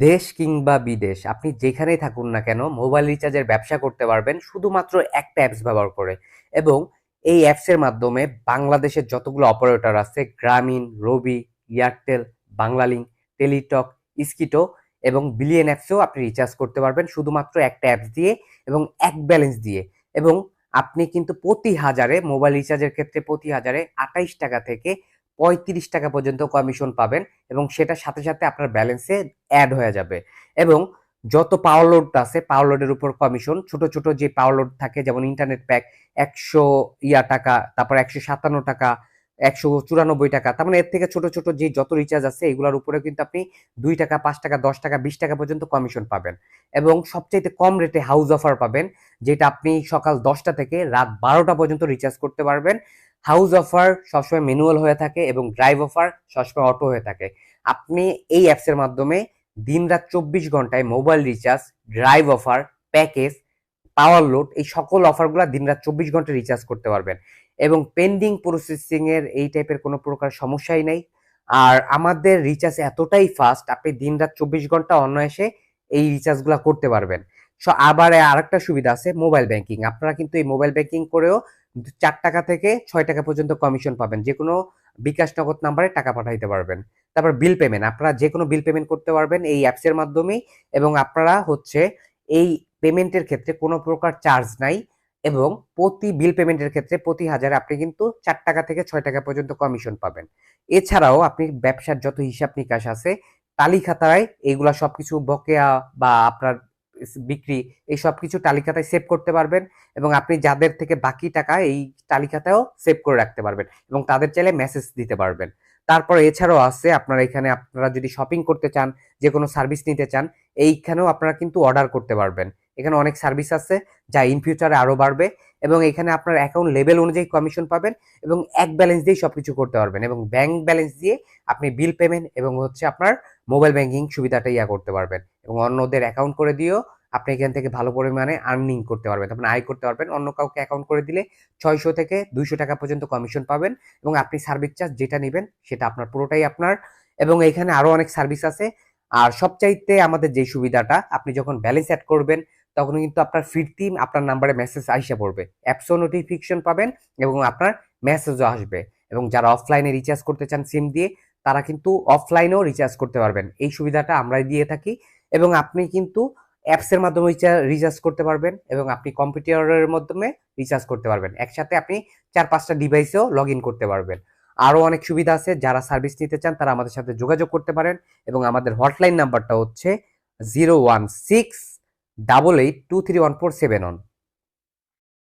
দেশ কিংবা বিদেশ, আপনি যেখানেই থাকুন না কেন মোবাইল রিচার্জের ব্যবসা করতে পারবেন শুধুমাত্র একটা অ্যাপস ব্যবহার করে এবং এই অ্যাপসের মাধ্যমে বাংলাদেশের যতগুলো অপারেটর আছে গ্রামীণ রবি এয়ারটেল বাংলালিংক টেলিটক ইস্কিটো এবং বিলিয়ন অ্যাপসেও আপনি রিচার্জ করতে পারবেন শুধুমাত্র একটা অ্যাপস দিয়ে এবং এক ব্যালেন্স দিয়ে এবং আপনি কিন্তু প্রতি হাজারে মোবাইল রিচার্জের ক্ষেত্রে প্রতি হাজারে আঠাইশ টাকা থেকে পঁয়ত্রিশ টাকা পর্যন্ত কমিশন পাবেন এবং সেটার সাথে সাথে আপনার ব্যালেন্সে অ্যাড হয়ে যাবে। এবং যত পাওয়ার লোড আছে পাওয়ার লোডের উপর কমিশন ছোট ছোট যে পাওয়ার লোড থাকে, যেমন ইন্টারনেট প্যাক একশো ইয়া টাকা, তারপর একশো সাতান্ন টাকা, একশো চুরানব্বই টাকা, তার মানে এর থেকে ছোট ছোট যে যত রিচার্জ আছে, এগুলোর উপরে কিন্তু আপনি দুই টাকা, পাঁচ টাকা, দশ টাকা, বিশ টাকা পর্যন্ত কমিশন পাবেন। এবং সবচাইতে কম রেটে হাউস অফার পাবেন, যেটা আপনি সকাল দশটা থেকে রাত বারোটা পর্যন্ত রিচার্জ করতে পারবেন। হাউস অফার সবসময় ম্যানুয়াল হয়ে থাকে এবং ড্রাইভ অফার সবসময় অটো হয়ে থাকে। আপনি এই অ্যাপসের মাধ্যমে দিন রাত চব্বিশ ঘন্টায় mobile recharge drive offer package power load এই সকল অফারগুলো দিন রাত চব্বিশ ঘণ্টা রিচার্জ করতে পারবেন। এবং পেন্ডিং প্রসেসিং এর এই টাইপের কোনো প্রকার সমস্যাই নেই। আর আমাদের রিচার্জ এতটাই ফাস্ট আপনি দিন রাত চব্বিশ ঘণ্টা অনায়াসে এই রিচার্জগুলো করতে পারবেন। সো আবার আরেকটা সুবিধা আছে মোবাইল ব্যাংকিং আপনারা কিন্তু এই মোবাইল ব্যাংকিং করেও চার টাকা থেকে ছয় টাকা পর্যন্ত কমিশন পাবেন। যে কোনো বিকাশ নগদ নাম্বারে টাকা পাঠাইতে পারবেন। তারপর বিল পেমেন্ট আপনারা যে কোনো বিল পেমেন্ট করতে পারবেন এই অ্যাপসের মাধ্যমেই এবং আপনারা হচ্ছে এই পেমেন্টের ক্ষেত্রে কোনো প্রকার চার্জ নাই এবং প্রতি বিল পেমেন্টের ক্ষেত্রে প্রতি হাজারে আপনি কিন্তু চার টাকা থেকে ছয় টাকা পর্যন্ত কমিশন পাবেন। এছাড়াও আপনি ব্যবসার যত হিসাব নিকাশ আছে, তালিখাতায় এইগুলা সবকিছু বকেয়া বা আপনার বিক্রি, এই সব কিছু তালিকাটায় সেভ করতে পারবেন এবং আপনি যাদের থেকে বাকি টাকা এই তালিকাটাও সেভ করে রাখতে পারবেন এবং তাদের চাইলে মেসেজ দিতে পারবেন। তারপর এছাড়াও আছে আপনারা এখানে আপনারা যদি শপিং করতে চান যে কোনো সার্ভিস নিতে চান, এইখানেও আপনারা কিন্তু অর্ডার করতে পারবেন। এখানে অনেক সার্ভিস আছে যা ইন ফিউচারে আরও বাড়বে এবং এখানে আপনার অ্যাকাউন্ট লেভেল অনুযায়ী কমিশন পাবেন এবং এক ব্যালেন্স দিয়েই সব কিছু করতে পারবেন এবং ব্যাংক ব্যালেন্স দিয়ে আপনি বিল পেমেন্ট এবং হচ্ছে আপনার মোবাইল ব্যাংকিং সুবিধাটা ইয়া করতে পারবেন এবং অন্যদের অ্যাকাউন্ট করে দিয়েও আপনি এখান থেকে ভালো পরিমাণে আর্নিং করতে পারবেন। মানে আয় করতে পারবেন। অন্য কাউকে অ্যাকাউন্ট করে দিলে ছয়শো থেকে দুইশো টাকা পর্যন্ত কমিশন পাবেন এবং আপনি সার্ভিস চার্জ যেটা নেবেন সেটা আপনার পুরোটাই আপনার এবং এখানে আরও অনেক সার্ভিস আছে। আর সবচাইতে আমাদের যে সুবিধাটা, আপনি যখন ব্যালেন্স অ্যাড করবেন, তখন কিন্তু আপনার ফিরতি আপনার নাম্বারে মেসেজ আইসা পড়বে। অ্যাপসও নোটিফিকেশন পাবেন এবং আপনার মেসেজও আসবে এবং যারা অফলাইনে রিচার্জ করতে চান সিম দিয়ে তারা কিন্তু অফলাইনেও রিচার্জ করতে পারবেন। এই সুবিধাটা আমরাই দিয়ে থাকি এবং আপনি কিন্তু অ্যাপসের মাধ্যমে রিচার্জ করতে পারবেন এবং আপনি কম্পিউটারের মাধ্যমে রিচার্জ করতে পারবেন। একসাথে আপনি চার পাঁচটা ডিভাইসেও লগ করতে পারবেন। আরও অনেক সুবিধা আছে, যারা সার্ভিস নিতে চান তারা আমাদের সাথে যোগাযোগ করতে পারেন এবং আমাদের হটলাইন নাম্বারটা হচ্ছে zero one six double eight two three one four seven one